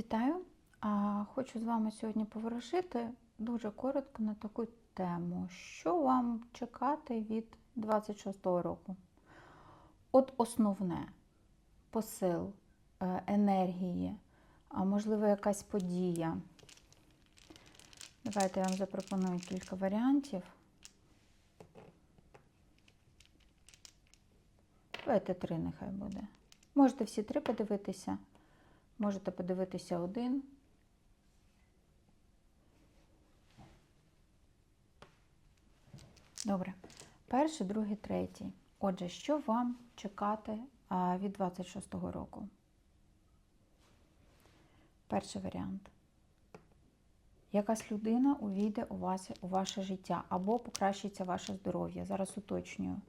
Вітаю! А, Хочу з вами сьогодні поворушити дуже коротко на таку тему. Що вам чекати від 26-го року? От основне посил, е, енергії, а можливо, якась подія. Давайте я вам запропоную кілька варіантів. Давайте три нехай буде. Можете всі три подивитися. Можете подивитися один. Добре. Перший, другий, третій. Отже, що вам чекати від 26-го року? Перший варіант. Якась людина увійде у, вас, у ваше життя або покращиться ваше здоров'я. Зараз уточнюю.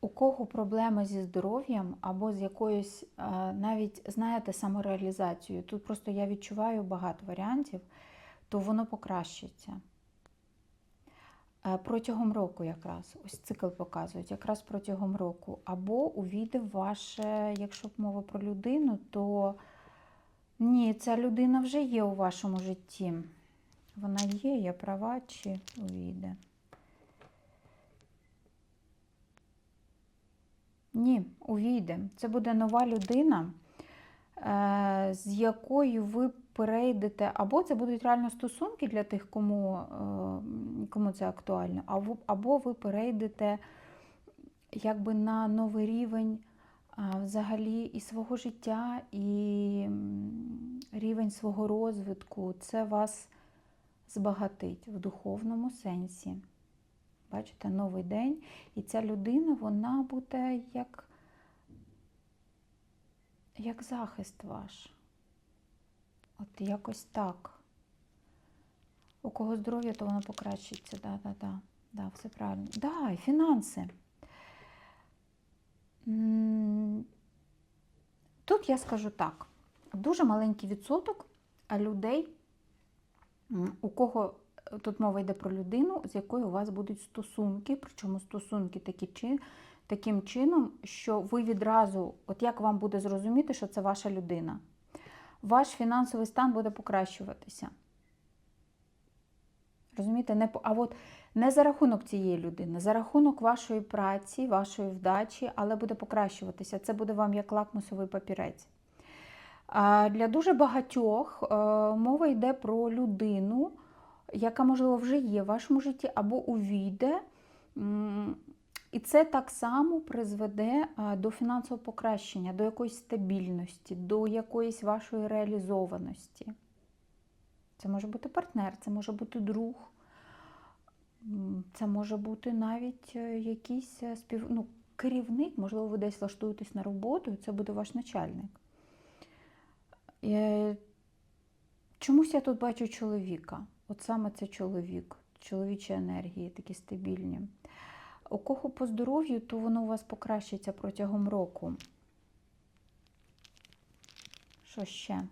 У кого проблеми зі здоров'ям або з якоюсь, е, навіть, знаєте, самореалізацією, тут просто я відчуваю багато варіантів, то воно покращиться. Е, Протягом року якраз, ось цикл показують, якраз протягом року. Або увійде ваше, якщо б мова про людину, то ні, ця людина вже є у вашому житті. Вона є, я права чи увійде. Ні, увійде. Це буде нова людина, е, з якою ви перейдете, або це будуть реально стосунки для тих, кому, е, кому це актуально, або, або ви перейдете якби на новий рівень взагалі і свого життя, і рівень свого розвитку. Це вас збагатить в духовному сенсі. Бачите, новий день. І ця людина, вона буде як, як захист ваш. От якось так. У кого здоров'я, то воно покращиться. Да, да, да. Да, все правильно. Да, і фінанси. Тут я скажу так: дуже маленький відсоток людей, у кого тут мова йде про людину, з якою у вас будуть стосунки, причому стосунки такі чи, таким чином, що ви відразу, от як вам буде зрозуміти, що це ваша людина, ваш фінансовий стан буде покращуватися. Розумієте, не, а от не за рахунок цієї людини, за рахунок вашої праці, вашої вдачі, але буде покращуватися. Це буде вам як лакмусовий папірець. Для дуже багатьох е, мова йде про людину, яка, можливо, вже є в вашому житті або увійде. І це так само призведе до фінансового покращення, до якоїсь стабільності, до якоїсь вашої реалізованості. Це може бути партнер, це може бути друг, це може бути навіть е, якийсь е, спів... ну, керівник, можливо, ви десь влаштуєтесь на роботу, це буде ваш начальник. Е, Чомусь я тут бачу чоловіка. От саме це чоловік, чоловічі енергії, такі стабільні. У кого по здоров'ю, то воно у вас покращиться протягом року. Що ще?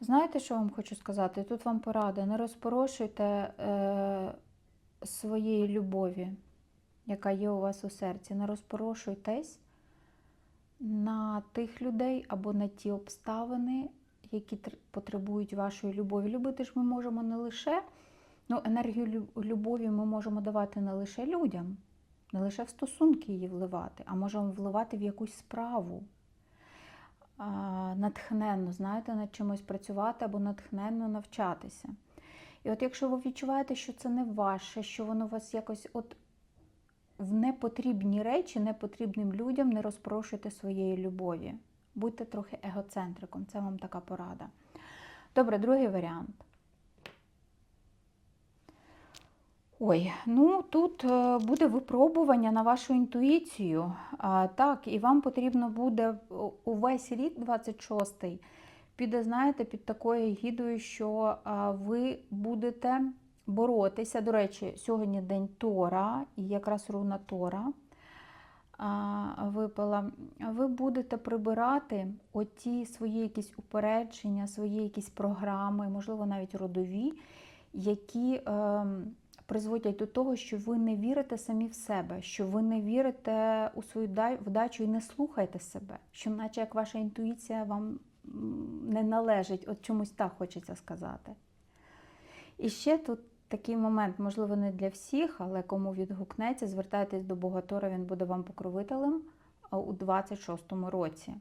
Знаєте, що вам хочу сказати? Тут вам порада. Не розпорошуйте е, своєї любові, яка є у вас у серці. Не розпорошуйтесь на тих людей або на ті обставини, які потребують вашої любові. Любити ж ми можемо не лише, ну, енергію любові ми можемо давати не лише людям, не лише в стосунки її вливати, а можемо вливати в якусь справу. Натхненно, знаєте, над чимось працювати або натхненно навчатися. І от якщо ви відчуваєте, що це не ваше, що воно вас якось от в непотрібні речі, непотрібним людям не розпрошуйте своєї любові. Будьте трохи егоцентриком, це вам така порада. Добре, другий варіант. Ой, ну тут е, буде випробування на вашу інтуїцію. А, так, і вам потрібно буде увесь рік, 26-й, піде, знаєте, під такою гідою, що ви будете боротися. До речі, сьогодні день Тора, і якраз руна Тора випала. Ви будете прибирати оті свої якісь упередження, свої якісь програми, можливо, навіть родові, які ем, призводять до того, що ви не вірите самі в себе, що ви не вірите у свою вдачу і не слухаєте себе, що наче як ваша інтуїція вам не належить, от чомусь так хочеться сказати. І ще тут такий момент, можливо, не для всіх, але кому відгукнеться, звертайтесь до Богатора, він буде вам покровителем у 26-му році.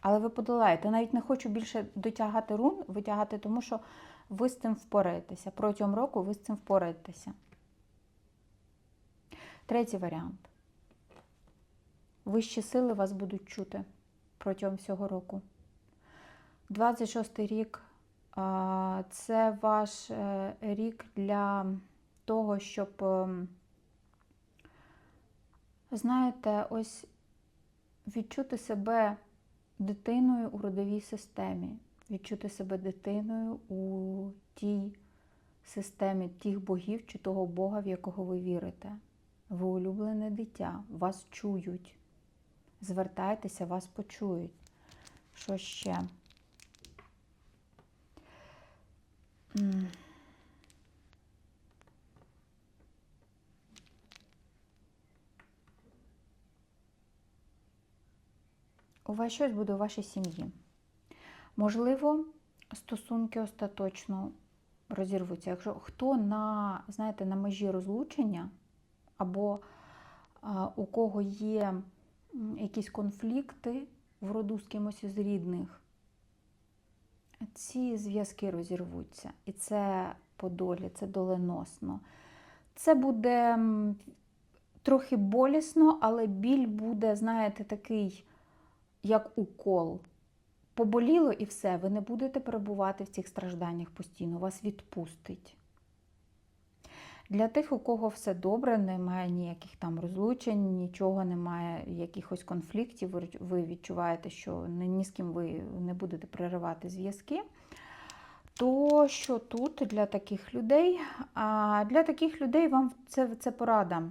Але ви подолаєте. Навіть не хочу більше дотягати рун, витягати, тому що ви з цим впораєтеся. Протягом року ви з цим впораєтеся. Третій варіант. Вищі сили вас будуть чути протягом всього року. 26 рік а, це ваш е, рік для того, щоб, ем, знаєте, ось відчути себе дитиною у родовій системі, відчути себе дитиною у тій системі тих богів чи того Бога, в якого ви вірите. Ви улюблене дитя, вас чують. Звертайтеся, вас почують. Що ще? У вас щось буде у вашій сім'ї. Можливо, стосунки остаточно розірвуться. Якщо хто на, знаєте, на межі розлучення, або а, у кого є якісь конфлікти в роду з кимось із рідних, ці зв'язки розірвуться. І це по долі, це доленосно. Це буде трохи болісно, але біль буде, знаєте, такий, як укол. Поболіло і все, ви не будете перебувати в цих стражданнях постійно, вас відпустить. Для тих, у кого все добре, немає ніяких там розлучень, нічого немає, якихось конфліктів, ви- відчуваєте, що ні, з ким ви не будете переривати зв'язки. То що тут для таких людей? А для таких людей вам це, це порада.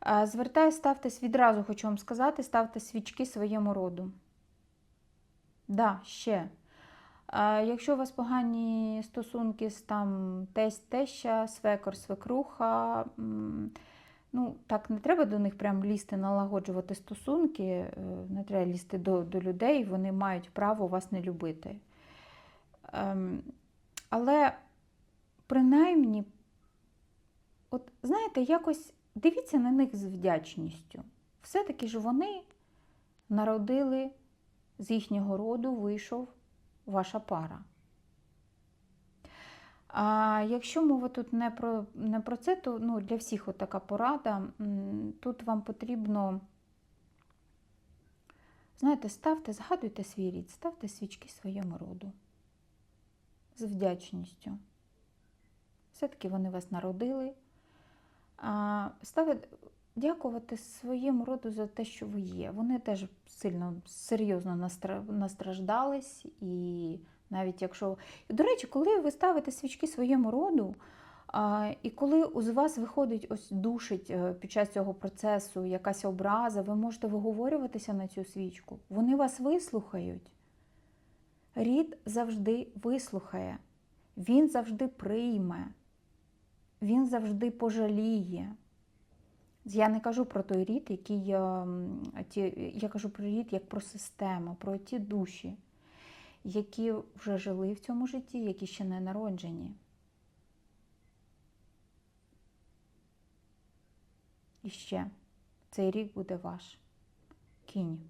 А, Звертаюсь, ставтесь відразу, хочу вам сказати, ставте свічки своєму роду. Да, ще. Якщо у вас погані стосунки з там тесть, теща, свекор, свекруха, ну так не треба до них прям лізти, налагоджувати стосунки, е, не треба лізти до, до людей, вони мають право вас не любити. Ем, але принаймні, от знаєте, якось дивіться на них з вдячністю. Все-таки ж вони народили з їхнього роду вийшов ваша пара. А якщо мова тут не про, не про це, то ну, для всіх от така порада. Тут вам потрібно, знаєте, ставте, згадуйте свій рід, ставте свічки своєму роду з вдячністю. Все-таки вони вас народили. А, ставити, дякувати своєму роду за те, що ви є. Вони теж сильно серйозно настраждались, і навіть якщо. До речі, коли ви ставите свічки своєму роду, і коли з вас виходить ось душить е, під час цього процесу якась образа, ви можете виговорюватися на цю свічку. Вони вас вислухають. Рід завжди вислухає, він завжди прийме, він завжди пожаліє. Я не кажу про той рід, який ем, ті, я кажу про рід як про систему, про ті душі, які вже жили в цьому житті, які ще не народжені. І ще цей рік буде ваш кінь.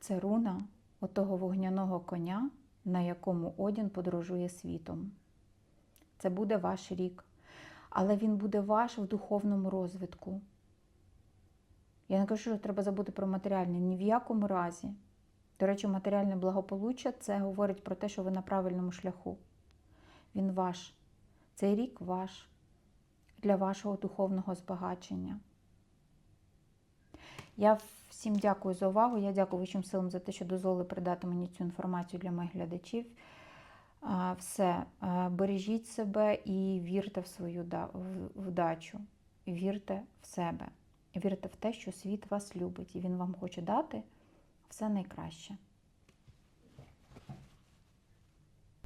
Це руна отого вогняного коня, на якому Одін подорожує світом. Це буде ваш рік але він буде ваш в духовному розвитку. Я не кажу, що треба забути про матеріальне ні в якому разі. До речі, матеріальне благополуччя це говорить про те, що ви на правильному шляху. Він ваш. Цей рік ваш для вашого духовного збагачення. Я всім дякую за увагу. Я дякую Вищим силам за те, що дозволили передати мені цю інформацію для моїх глядачів. Все, бережіть себе і вірте в свою вдачу. Вірте в себе. Вірте в те, що світ вас любить, і він вам хоче дати все найкраще.